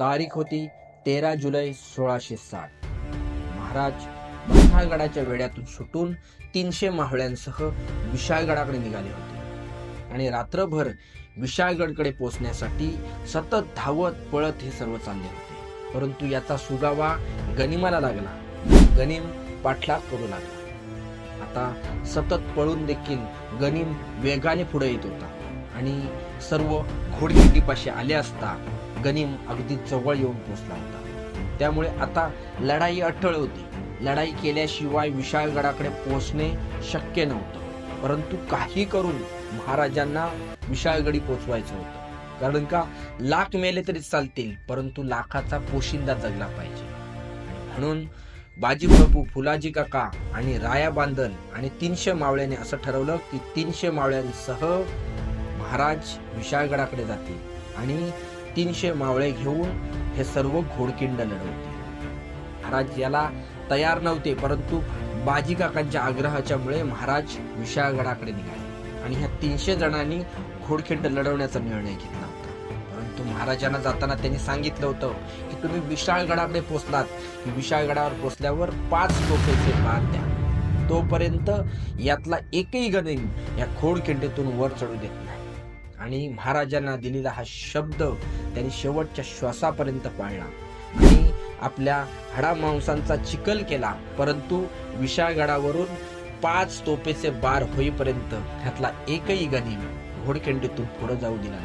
तारीख होती तेरा जुलै सोळाशे साठ महाराज विशाळगडाच्या वेड्यातून सुटून तीनशे मावळ्यांसह विशाळगडाकडे निघाले होते. आणि रात्रभर विशाळगडकडे पोहोचण्यासाठी सतत धावत पळत हे सर्व चालले होते. परंतु याचा सुगावा गनिमाला लागला. गनिम पाठलाग करू लागला. आता सतत पळून देखील गनिम वेगाने पुढे येत होता. आणि सर्व घोडगिटीपाशी आले असता गनिम अगदी जवळ येऊन पोचला होता. त्यामुळे आता लढाई अटळ होती. लढाई केल्याशिवाय विशाळगडाकडे पोहोचणे शक्य नव्हतं. परंतु काही करून महाराजांना विशाळगडी पोचवायचं होतं. कारण का लाख मेले तरी चालतील परंतु लाखाचा पोशिंदा जगला पाहिजे. म्हणून बाजीप्रभू फुलाजी काका आणि राया बांधल आणि तीनशे मावळ्याने असं ठरवलं की तीनशे मावळ्यांसह महाराज विशाळगडाकडे जातील आणि तीनशे मावळे घेऊन हे सर्व घोडकिंड लढवते. महाराज याला तयार नव्हते परंतु बाजी काकांच्या आग्रहाच्यामुळे महाराज विशाळगडाकडे निघाले आणि ह्या तीनशे जणांनी घोडखिंड लढवण्याचा निर्णय घेतला होता. परंतु महाराजांना जाताना त्यांनी सांगितलं होतं की तुम्ही विशाळगडाकडे पोचलात. की विशाळगडावर पोचल्यावर पाच टोपेचे पान द्या. तोपर्यंत यातला एकही गणिम या खोडखिंडीतून वर चढू देत नाही. आणि महाराजांना दिलेला हा शब्द त्यांनी शेवटच्या श्वासापर्यंत पाळला. आणि आपल्या हाडामांसांचा चिखल केला परंतु विशाळगडावरून पाच तोपेचे बार होईपर्यंत त्यातला एकही गणी घोडखिंडीतून पुढे जाऊ दिला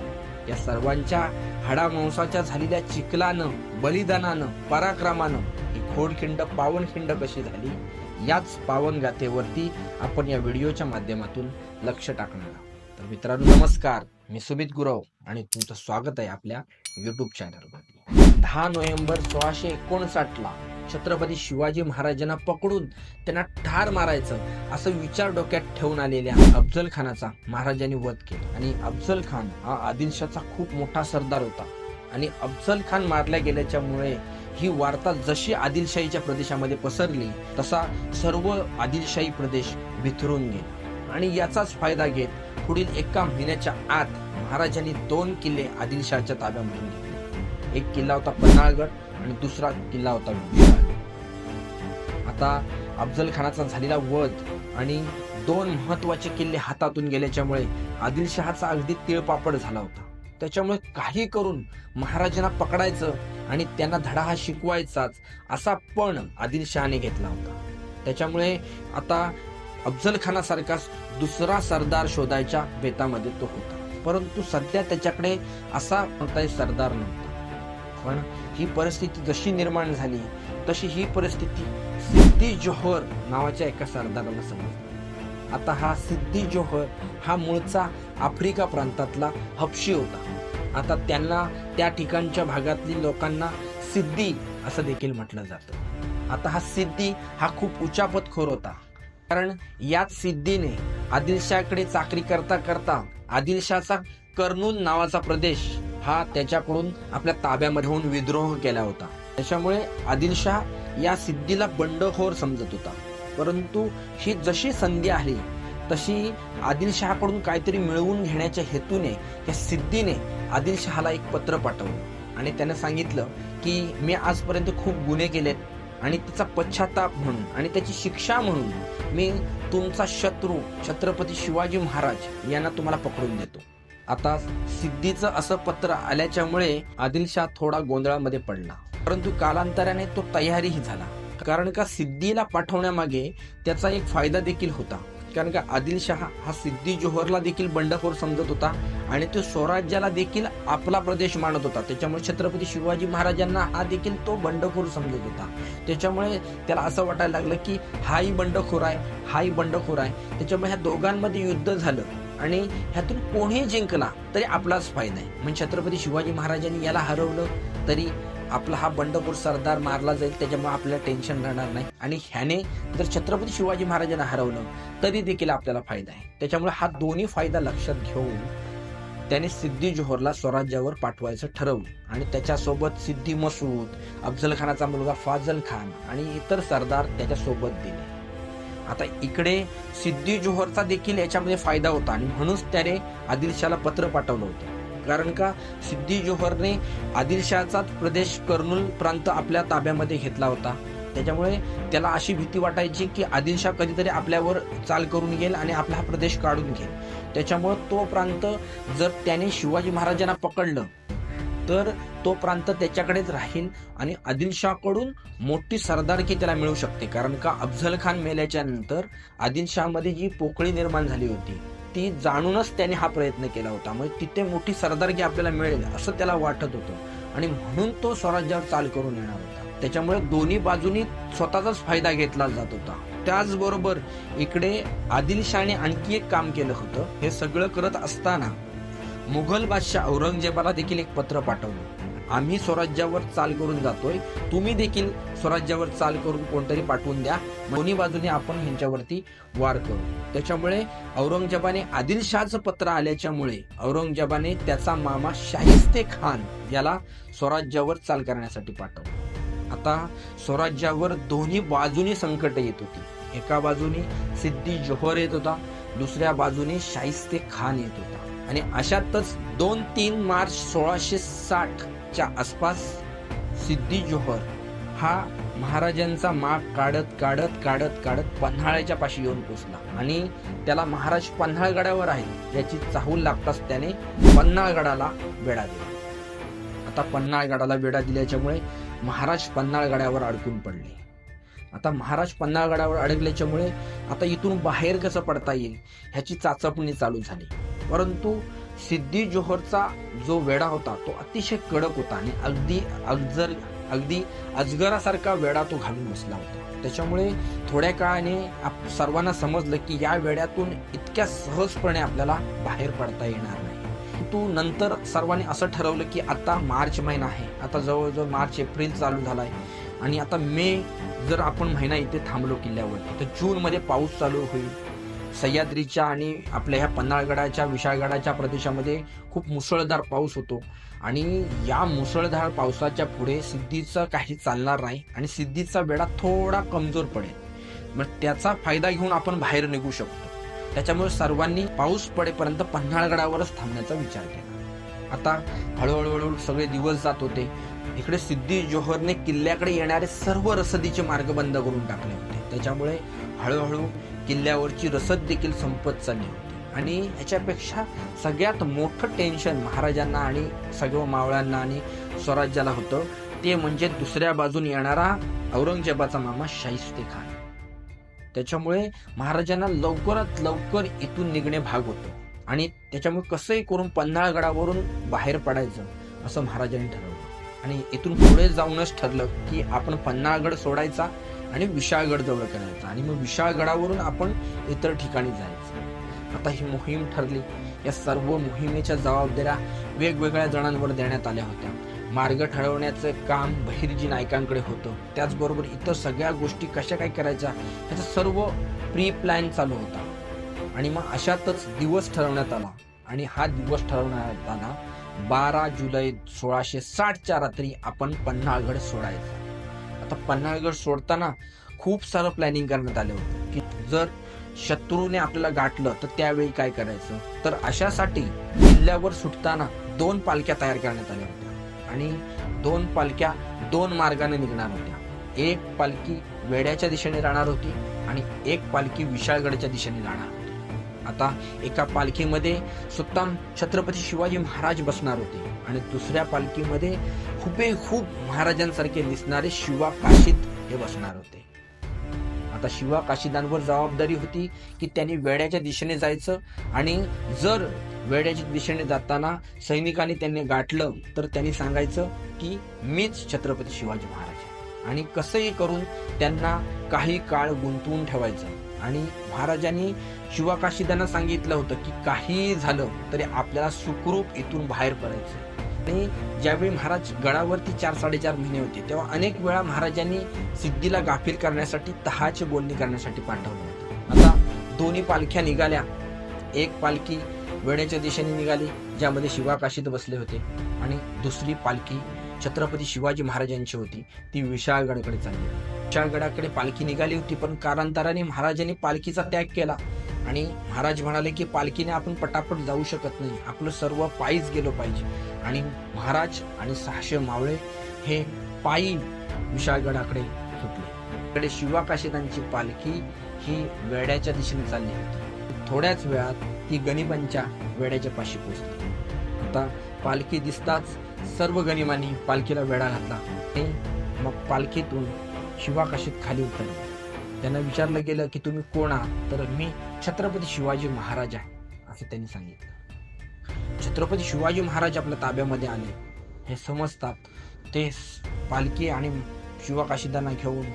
या सर्वांच्या हाडामांसाच्या झालेल्या चिखलानं बलिदानानं पराक्रमानं ही घोडखिंड पावनखिंड कशी झाली याच पावन गाथेवरती आपण या व्हिडिओच्या माध्यमातून लक्ष टाकणार आहोत. तर मित्रांनो नमस्कार. मी सुमित गुरव आणि तुमचं स्वागत आहे आपल्या युट्यूब चॅनलवरती दहा नोव्हेंबर सोळाशे एकोणसाठला छत्रपती शिवाजी महाराजांना पकडून त्यांना ठार मारायचं असं विचार डोक्यात ठेवून आलेल्या अफजल खानाचा महाराजांनी वध केला. आणि अफजल खान हा आदिलशाचा खूप मोठा सरदार होता. आणि अफजल खान मारल्या गेल्याच्यामुळे ही वार्ता जशी आदिलशाहीच्या प्रदेशामध्ये पसरली तसा सर्व आदिलशाही प्रदेश विथरून गेला. आणि याचाच फायदा घेत पुढील एका महिन्याच्या आत महाराजांनी दोन किल्ले आदिलशहाच्या ताब्यामधून घेतले. एक किल्ला होता पन्हाळगड आणि दुसरा किल्ला होता विशाळ आता अफजल खानाचा झालेला वध आणि दोन महत्त्वाचे किल्ले हातातून गेल्याच्यामुळे आदिलशहाचा अगदी तिळपापड झाला होता. त्याच्यामुळे काही करून महाराजांना पकडायचं आणि त्यांना धडा हा शिकवायचाच असा पण आदिलशहाने घेतला होता. त्याच्यामुळे आता अफजल खानासारखा दुसरा सरदार शोधायच्या बेतामध्ये तो होता. परंतु सध्या त्याच्याकडे असा कोणताही सरदार नव्हता. पण ही परिस्थिती जशी निर्माण झाली तशी ही परिस्थिती सिद्धी जोहर नावाच्या एका सरदाराला समजली. आता हा सिद्धी जोहर हा मूळचा आफ्रिका प्रांतातला हपशी होता. आता त्यांना त्या ठिकाणच्या भागातली लोकांना सिद्धी असं देखील म्हटलं जातं. आता हा सिद्धी हा खूप उचापतखोर होता. कारण याच सिद्धीने आदिलशाहकडे चाकरी करता करता आदिलशाहचा कर्नूल नावाचा प्रदेश हा त्याच्याकडून आपल्या ताब्यामध्ये होऊन विद्रोह केला होता. त्याच्यामुळे आदिलशाह या सिद्धीला बंडखोर समजत होता. परंतु ही जशी संधी आली तशी आदिलशहाकडून काहीतरी मिळवून घेण्याच्या हेतूने या सिद्धीने आदिलशहाला एक पत्र पाठवलं. आणि त्याने सांगितलं की मी आजपर्यंत खूप गुन्हे केलेत. आणि तिचा पश्चाताप म्हणून आणि त्याची शिक्षा म्हणून मी तुमचा शत्रू छत्रपती शिवाजी महाराज यांना तुम्हाला पकडून देतो. आता सिद्धीचं असं पत्र आल्याच्यामुळे आदिलशाह थोडा गोंधळामध्ये पडला. परंतु कालांतराने तो तयारीही झाला. कारण का सिद्धीला पाठवण्यामागे त्याचा एक फायदा देखील होता. कारण का आदिलशाह हा सिद्धी जोहरला देखील बंडखोर समजत होता आणि तो स्वराज्याला देखील आपला प्रदेश मानत होता. त्याच्यामुळे छत्रपती शिवाजी महाराजांना हा देखील तो बंडखोर समजत होता. त्याच्यामुळे त्याला असं वाटायला लागलं की हाही बंडखोर आहे हाही बंडखोर आहे. त्याच्यामुळे ह्या दोघांमध्ये युद्ध झालं आणि ह्यातून कोणीही जिंकला तरी आपलाच फायदा आहे. म्हणजे छत्रपती शिवाजी महाराजांनी याला हरवलं तरी आपला हा बंडखोर सरदार मारला जाईल त्याच्यामुळे आपल्याला टेन्शन राहणार नाही. आणि ह्याने जर छत्रपती शिवाजी महाराजांना हरवलं तरी देखील आपल्याला फायदा आहे. त्याच्यामुळे हा दोन्ही फायदा लक्षात घेऊन त्याने सिद्धी जोहरला स्वराज्यावर पाठवायचं ठरवलं. आणि त्याच्यासोबत सिद्धी मसूद अफजल खानाचा मुलगा फाजल खान आणि इतर सरदार त्याच्यासोबत दिले. आता इकडे सिद्धी जोहरचा देखील याच्यामध्ये फायदा होता आणि म्हणूनच त्याने आदिलशाला पत्र पाठवलं होतं. कारण का? सिद्धी जोहरने आदिलशहाचाच प्रदेश कर्नूल प्रांत आपल्या ताब्यामध्ये घेतला होता. त्याच्यामुळे त्याला अशी भीती वाटायची की आदिलशाह कधीतरी आपल्यावर चाल करून घेईल आणि आपला हा प्रदेश काढून घेईल. त्याच्यामुळं तो प्रांत जर त्याने शिवाजी महाराजांना पकडलं तर तो प्रांत त्याच्याकडेच राहील आणि आदिलशाहकडून मोठी सरदारकी त्याला मिळू शकते. कारण का? अफझल खान मेल्याच्या नंतर आदिलशहामध्ये जी पोकळी निर्माण झाली होती. ती जाणूनच त्याने हा प्रयत्न केला होता. मग तिथे मोठी सरदारकी आपल्याला मिळेल असं त्याला वाटत होतं. आणि म्हणून तो स्वराज्यावर चाल करून येणार होता. त्याच्यामुळे दोन्ही बाजूनी स्वतःचाच फायदा घेतला जात होता. त्याचबरोबर इकडे आदिलशहाने आणखी एक काम केलं होतं. हे सगळं करत असताना मुघल बादशाह औरंगजेबाला देखील एक पत्र पाठवलं. आम्ही स्वराज्यावर चाल करून जातोय. तुम्ही देखील स्वराज्यावर चाल करून कोणतरी पाठवून द्या. दोन्ही बाजूने आपण ह्यांच्यावरती वार करू. त्याच्यामुळे औरंगजेबाने आदिलशहाचं पत्र आल्याच्यामुळे औरंगजेबाने त्याचा मामा शाहिस्ते खान याला स्वराज्यावर चाल करण्यासाठी पाठवलं. आता स्वराज्यावर दोन्ही बाजूनी संकट येत होती. एका बाजूने सिद्धी जोहर येत होता दुसऱ्या बाजूने शाहिस्ते खान येत होता. आणि अशातच दोन तीन मार्च सोळाशे साठ च्या आसपास सिद्धी जोहर हा महाराजांचा माग काढत काढत काढत काढत पन्हाळ्याच्या पाशी येऊन पोचला. आणि त्याला महाराज पन्हाळगडावर आहे याची चाहूल लागताच त्याने पन्हाळगडाला वेढा दिला. आता पन्हाळगडाला वेढा दिल्याच्यामुळे महाराज पन्हाळगडावर अडकून पडले. आता महाराज पन्हाळगडावर अडकल्याच्यामुळे आता इथून बाहेर कसं पडता येईल ह्याची चाचपणी चालू झाली. परंतु सिद्धी जोहरचा जो वेडा होता तो अतिशय कडक होता आणि अगदी अगजर अगदी अजगरासारखा वेडा तो घालून बसला होता. त्याच्यामुळे थोड्या काळाने आप सर्वांना समजलं की या वेड्यातून इतक्या सहजपणे आपल्याला बाहेर पडता येणार नाही. परंतु नंतर सर्वांनी असं ठरवलं की आता मार्च महिना आहे. आता जवळजवळ मार्च एप्रिल चालू झाला आहे आणि आता मे जर आपण महिना इथे थांबलो किल्ल्यावर तर जूनमध्ये पाऊस चालू होईल. सह्याद्रीच्या आणि आपल्या ह्या पन्हाळगडाच्या विशाळगडाच्या प्रदेशामध्ये खूप मुसळधार पाऊस होतो. आणि या मुसळधार पावसाच्या पुढे सिद्धीचं काही चालणार नाही आणि सिद्धीचा वेळा थोडा कमजोर पडेल. मग त्याचा फायदा घेऊन आपण बाहेर निघू शकतो. त्याच्यामुळे सर्वांनी पाऊस पडेपर्यंत पन्हाळगडावरच थांबण्याचा विचार केला. आता हळूहळू हळूहळू सगळे दिवस जात होते. इकडे सिद्धी जोहरने किल्ल्याकडे येणारे सर्व रसदीचे मार्ग बंद करून टाकले होते. त्याच्यामुळे हळूहळू किल्ल्यावरची रसद देखील संपत चालली होती. आणि ह्याच्यापेक्षा सगळ्यात मोठं टेन्शन महाराजांना आणि सगळ्या मावळ्यांना आणि स्वराज्याला होतं. ते म्हणजे दुसऱ्या बाजून येणारा औरंगजेबाचा मामा शाहिस्ते खान. त्याच्यामुळे महाराजांना लवकरात लवकर इथून निघणे भाग होतं. आणि त्याच्यामुळे कसंही करून पन्हाळगडावरून बाहेर पडायचं असं महाराजांनी ठरवलं. आणि इथून पुढे जाऊनच ठरलं की आपण पन्हाळगड सोडायचा आणि विशाळगड जवळ करायचा. आणि मग विशाळगडावरून आपण इतर ठिकाणी जायचं. आता ही मोहीम ठरली. या सर्व मोहिमेच्या जबाबदाऱ्या वेगवेगळ्या जणांवर देण्यात आल्या होत्या. मार्ग ठरवण्याचं काम बहिर्जी नायकांकडे होतं. त्याचबरोबर इतर सगळ्या गोष्टी कशा काय करायच्या ह्याचा सर्व प्री प्लॅन चालू होता. आणि मग अशातच दिवस ठरवण्यात आला. आणि हा दिवस ठरवण्यात आला. बारा जुलै सोळाशे साठच्या रात्री आपण पन्हाळगड सोडायचा. आता पन्हाळगड सोडताना खूप सारं प्लॅनिंग करण्यात आलं होतं. की जर शत्रूने आपल्याला गाठलं तर त्यावेळी काय करायचं? तर अशासाठी किल्ल्यावर सुटताना दोन पालख्या तयार करण्यात आल्या होत्या. आणि दोन पालख्या दोन मार्गाने निघणार होत्या. एक पालखी वेड्याच्या दिशेने राहणार होती आणि एक पालखी विशाळगडच्या दिशेने जाणार आता एका पालखीमध्ये सुद्धा छत्रपती शिवाजी महाराज बसणार होते. आणि दुसऱ्या पालखीमध्ये हुबेहूब महाराजांसारखे दिसणारे शिवा काशीद हे बसणार होते. आता शिवा काशीदांवर जबाबदारी होती की त्यांनी वेड्याच्या दिशेने जायचं आणि जर वेड्याच्या दिशेने जाताना सैनिकांनी त्यांनी गाठलं तर त्यांनी सांगायचं की मीच छत्रपती शिवाजी महाराज आहे. आणि कसंही करून त्यांना काही काळ गुंतवून ठेवायचं. आणि महाराजांनी शिवा काशीदांना सांगितलं होतं की काही झालं तरी आपल्याला सुखरूप इथून बाहेर पडायचं आणि ज्यावेळी महाराज गडावरती चार साडेचार महिने होते तेव्हा अनेक वेळा महाराजांनी सिद्धीला गाफील करण्यासाठी तहाचे बोलणी करण्यासाठी पाठवलं होतं. आता दोन्ही पालख्या निघाल्या. एक पालखी वेळेच्या दिशेने निघाली ज्यामध्ये शिवाकाशीद बसले होते. आणि दुसरी पालखी छत्रपती शिवाजी महाराजांची होती ती विशाळगडकडे चालली. विशाळगडाकडे पालखी निघाली होती पण कालांतराने महाराजांनी पालखीचा त्याग केला. आणि महाराज म्हणाले की पालखीने आपण पटापट जाऊ शकत नाही. आपलं सर्व पायीच गेलो पाहिजे. आणि महाराज आणि सहाशे मावळे हे पायी विशाळगडाकडे सुटले. इकडे शिवाकाशिदांची पालखी ही वेड्याच्या दिशेने चालली होती. थोड्याच वेळात ती गणिबांच्या वेड्याच्या पाशी पोहोचली. आता पालखी दिसताच सर्व गनिमांनी पालखीला वेढा घातला. आणि मग पालखीतून शिवाकाशीत खाली उतरले. त्यांना विचारलं गेलं की तुम्ही कोण आहात? तर मी छत्रपती शिवाजी महाराज आहे असं त्यांनी सांगितलं. छत्रपती शिवाजी महाराज आपल्या ताब्यामध्ये आले. हे समजतात ते पालखी आणि शिवाकाशीदांना घेऊन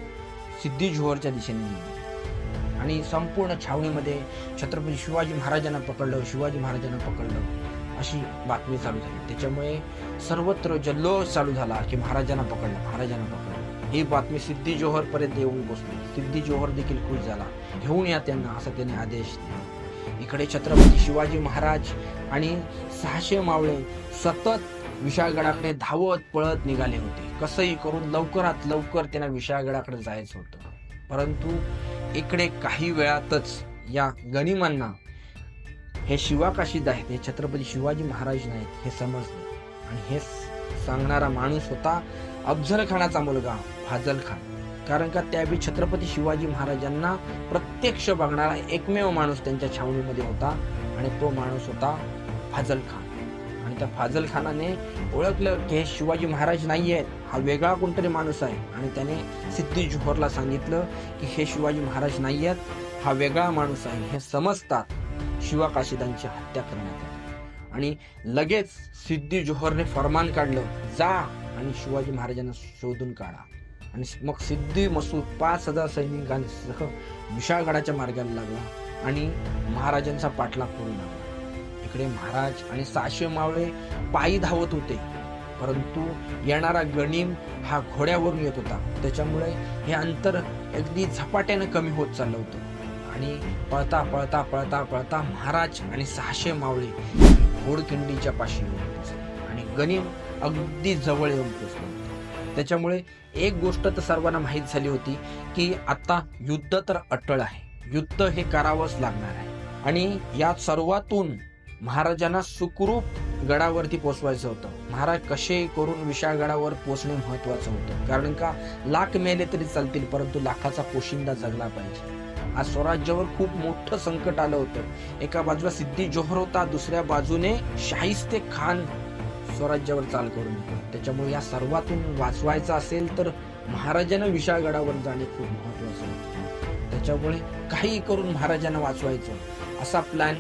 सिद्धी जोहरच्या दिशेने गेले. आणि संपूर्ण छावणीमध्ये छत्रपती शिवाजी महाराजांना पकडलं शिवाजी महाराजांना पकडलं अशी बातमी चालू झाली. त्याच्यामुळे सर्वत्र जल्लोष चालू झाला की महाराजांना पकडलं महाराजांना पकडलं. ही बातमी सिद्धी जोहर पर्यंत येऊन पोचली. सिद्धी जोहर देखील खुश झाला. घेऊन या त्यांना असा त्याने आदेश दिला. इकडे छत्रपती शिवाजी महाराज आणि सहाशे मावळे सतत विशाळगडाकडे धावत पळत निघाले होते. कसंही करून लवकरात लवकर त्यांना विशाळगडाकडे जायचं होतं. परंतु इकडे काही वेळातच या गनिमांना हे शिवाकाशीद आहेत हे छत्रपती शिवाजी महाराज नाहीत हे समजले. आणि हे सांगणारा माणूस होता अफजल खानाचा मुलगा फाजल खान कारण का त्यावेळी छत्रपती शिवाजी महाराजांना प्रत्यक्ष बघणारा एकमेव माणूस त्यांच्या छावणीमध्ये होता आणि तो माणूस होता फाजल खान आणि त्या फाजल खानाने ओळखलं की हे शिवाजी महाराज नाही आहेत हा वेगळा कोणतरी माणूस आहे. आणि त्याने सिद्धी जोहरला सांगितलं की हे शिवाजी महाराज नाही आहेत हा वेगळा माणूस आहे. हे समजतात शिवा काशिदांची हत्या करण्यात आली. आणि लगेच सिद्धी जोहरने फरमान काढलं जा आणि शिवाजी महाराजांना शोधून काढा. आणि मग सिद्धी मसूद पाच हजार सैनिकांसह विशाळगडाच्या मार्गाला लागला आणि महाराजांचा पाठलाग करू लागला इकडे महाराज आणि सहाशे मावळे पायी धावत होते. परंतु येणारा गणिम हा घोड्यावरून येत होता. त्याच्यामुळे हे अंतर अगदी झपाट्याने कमी होत चाललं होतं. आणि पळता पळता पळता पळता महाराज आणि सहाशे मावळे घोडखिंडीच्या पाशी आणि गणिम अगदी जवळ येऊन पोचलो. त्याच्यामुळे एक गोष्ट तर सर्वांना माहीत झाली होती की आता युद्ध तर अटळ आहे. युद्ध हे करावंच लागणार आहे. आणि या सर्वातून महाराजांना सुखरूप गडावरती पोचवायचं होतं. महाराज कसे करून विशाळगडावर पोचणे महत्वाचं होतं? कारण का लाख मेले तरी चालतील परंतु लाखाचा पोशिंदा जगला पाहिजे. आज स्वराज्यावर खूप मोठं संकट आलं होतं. एका बाजूला सिद्धी जोहर होता दुसऱ्या बाजूने शाहिस्ते खान स्वराज्यावर चाल करून. त्याच्यामुळे या सर्वातून वाचवायचं असेल तर महाराजांना विशाळगडावर जाणे खूप महत्वाचं होतं. त्याच्यामुळे काही करून महाराजांना वाचवायचं. असा प्लॅन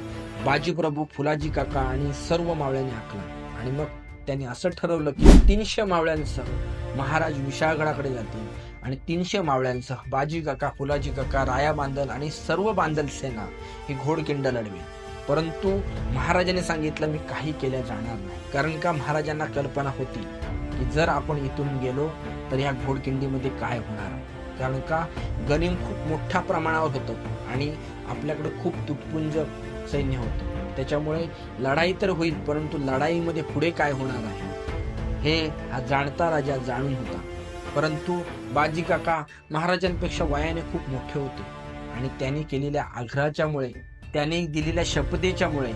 बाजीप्रभू फुलाजी काका आणि सर्व मावळ्यांनी आखला. आणि मग त्यांनी असं ठरवलं की तीनशे मावळ्यांसह महाराज विशाळगडाकडे जातील. आणि तीनशे मावळ्यांसह बाजी काका फुलाजी काका राया बांदल आणि सर्व बांदल सेना ही घोडकिंड लढवेल परंतु महाराजांनी सांगितलं मी काही केल्या जाणार नाही. कारण का? महाराजांना कल्पना होती की जर आपण इथून गेलो तर या घोडकिंडीमध्ये काय होणार? कारण का? गनिम खूप मोठ्या प्रमाणावर होतं आणि आपल्याकडे खूप तुटपुंज सैन्य होतं. त्याच्यामुळे लढाई तर होईल परंतु लढाईमध्ये पुढे काय होणार आहे? हे हा जाणता राजा जाणून होता. परंतु बाजी काका महाराजांपेक्षा वयाने खूप मोठे होते आणि त्यांनी केलेल्या आग्रहाच्यामुळे त्याने दिलेल्या शपथेच्यामुळे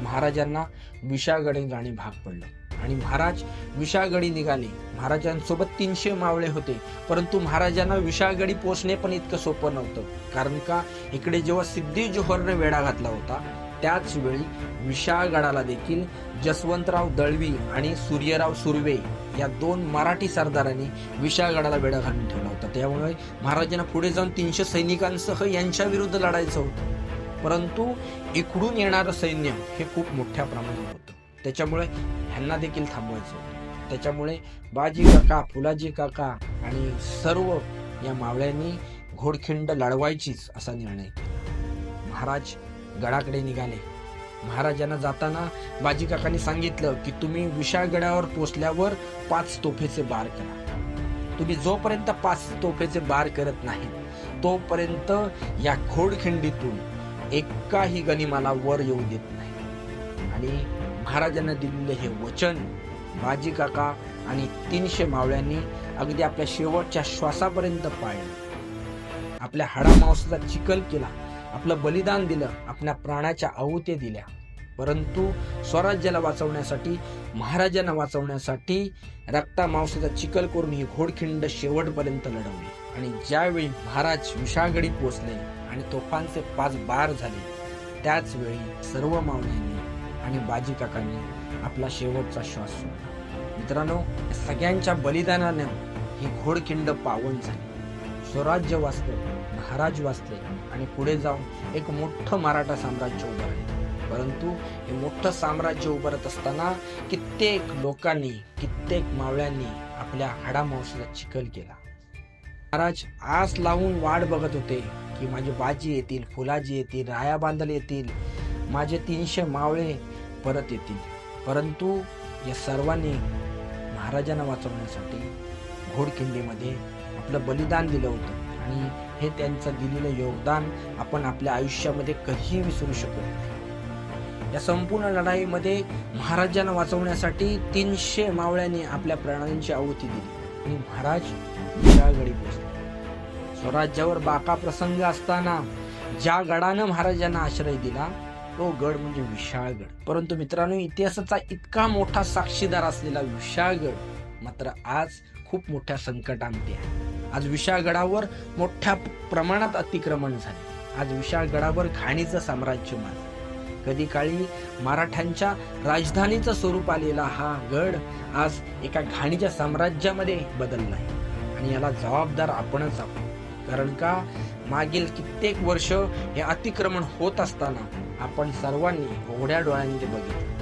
महाराजांना विशाळगडे जाणे भाग पडलं. आणि महाराज विशाळगडी निघाले. महाराजांसोबत तीनशे मावळे होते. परंतु महाराजांना विशाळगडी पोचणे पण इतकं सोपं नव्हतं. कारण का? इकडे जेव्हा सिद्धी जोहरने वेढा घातला होता त्याच वेळी विशाळगडाला देखील जसवंतराव दळवी आणि सूर्यराव सुर्वे या दोन मराठी सरदारांनी विशाळगडाला वेढा घालून ठेवला होता. त्यामुळे महाराजांना पुढे जाऊन तीनशे सैनिकांसह यांच्या विरुद्ध लढायचं होतं. परंतु इकडून येणारं सैन्य हे खूप मोठ्या प्रमाणात होतं. त्याच्यामुळे ह्यांना देखील थांबवायचं होतं. त्याच्यामुळे बाजी काका फुलाजी काका आणि सर्व या मावळ्यांनी घोडखिंड लढवायचीच असा निर्णय केला. महाराज गडाकडे निघाले. महाराजांना जाताना बाजी काकांनी सांगितलं की तुम्ही विशाळगडावर पोचल्यावर पाच तोफेचे बार करा. तुम्ही जोपर्यंत पाच तोफेचे बार करत नाही तोपर्यंत या घोडखिंडीतून एकाही गनिमाला वर येऊ देत नाही. आणि महाराजांना दिलेले हे वचन बाजी काका आणि तीनशे मावळ्यांनी अगदी आपल्या शेवटच्या श्वासापर्यंत पाळले. आपल्या हाडामांसाचा चिखल केला आपलं बलिदान दिलं आपल्या प्राणाच्या आहुत्या दिल्या. परंतु स्वराज्याला वाचवण्यासाठी महाराजांना वाचवण्यासाठी रक्ता मांसाचा चिखल करून ही घोडखिंड शेवटपर्यंत लढवली. आणि ज्यावेळी महाराज विशाळगडी पोचले आणि तोफांचे पाच बार झाले. त्याच वेळी सर्व मावळ्यांनी आणि बाजी काकांनी आपला शेवटचा श्वास सोडला. मित्रांनो या सगळ्यांच्या बलिदानाने ही घोडखिंड पावन झाली. स्वराज्य वाचले महाराज वाचले आणि पुढे जाऊन एक मोठं मराठा साम्राज्य उभारले परंतु हे मोठं साम्राज्य उभारत असताना कित्येक लोकांनी कित्येक मावळ्यांनी आपल्या हाडामांसाचा चिखल केला. महाराज आस लावून वाट बघत होते. की माझे बाजी येतील फुलाजी येतील राया बांधल येतील माझे तीनशे मावळे परत येतील. परंतु या सर्वांनी महाराजांना वाचवण्यासाठी घोडखिंडीमध्ये आपलं बलिदान दिलं होतं. आणि हे त्यांचं दिलेलं योगदान आपण आपल्या आयुष्यामध्ये कधीही विसरू शकत नाही. या संपूर्ण लढाईमध्ये महाराजांना वाचवण्यासाठी तीनशे मावळ्यांनी आपल्या प्राणांची आहुती दिली. आणि महाराज विशाळगडी पोचले स्वराज्यावर बाका प्रसंग असताना ज्या गडानं महाराजांना आश्रय दिला तो गड म्हणजे विशाळगड परंतु मित्रांनो इतिहासाचा इतका मोठा साक्षीदार असलेला विशाळगड मात्र आज खूप मोठ्या संकटामध्ये आहे. आज विशाळगडावर मोठ्या प्रमाणात अतिक्रमण झाले. आज विशाळगडावर घाणीचं साम्राज्य माजलं. कधी काळी मराठ्यांच्या राजधानीचं स्वरूप आलेला हा गड आज एका घाणीच्या साम्राज्यामध्ये बदलला आहे. आणि याला जबाबदार आपणच आहोत. कारण का? मागील कित्येक वर्ष हे अतिक्रमण होत असताना आपण सर्वांनी ओढ्या डोळ्यांनी बघितले.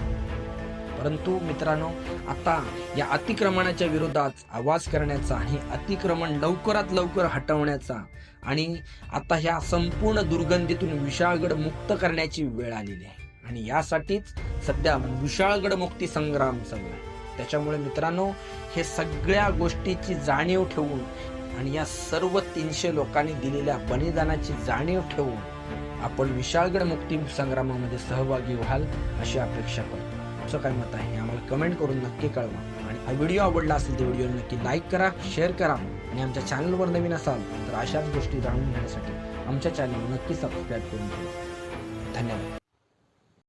परंतु मित्रांनो आता या अतिक्रमणाच्या विरोधात आवाज करण्याचा आणि अतिक्रमण लवकरात लवकर हटवण्याचा आणि आता ह्या संपूर्ण दुर्गंधीतून विशाळगड मुक्त करण्याची वेळ आलेली आहे. आणि यासाठीच सध्या विशाळगड मुक्ती संग्राम चालू आहे. त्याच्यामुळे मित्रांनो हे सगळ्या गोष्टीची जाणीव ठेवून आणि या सर्व तीनशे लोकांनी दिलेल्या बलिदानाची जाणीव ठेवून आपण विशाळगड मुक्ती संग्रामामध्ये सहभागी व्हाल अशी अपेक्षा करतो. तुमचं काय मत आहे आम्हाला कमेंट करून नक्की कळवा. आणि हा व्हिडिओ आवडला असेल तर व्हिडिओ नक्की लाईक करा शेअर करा आणि आमच्या चॅनलवर नवीन असाल तर अशाच गोष्टी जाणून घेण्यासाठी आमच्या चॅनल नक्की सबस्क्राईब करून घ्या धन्यवाद.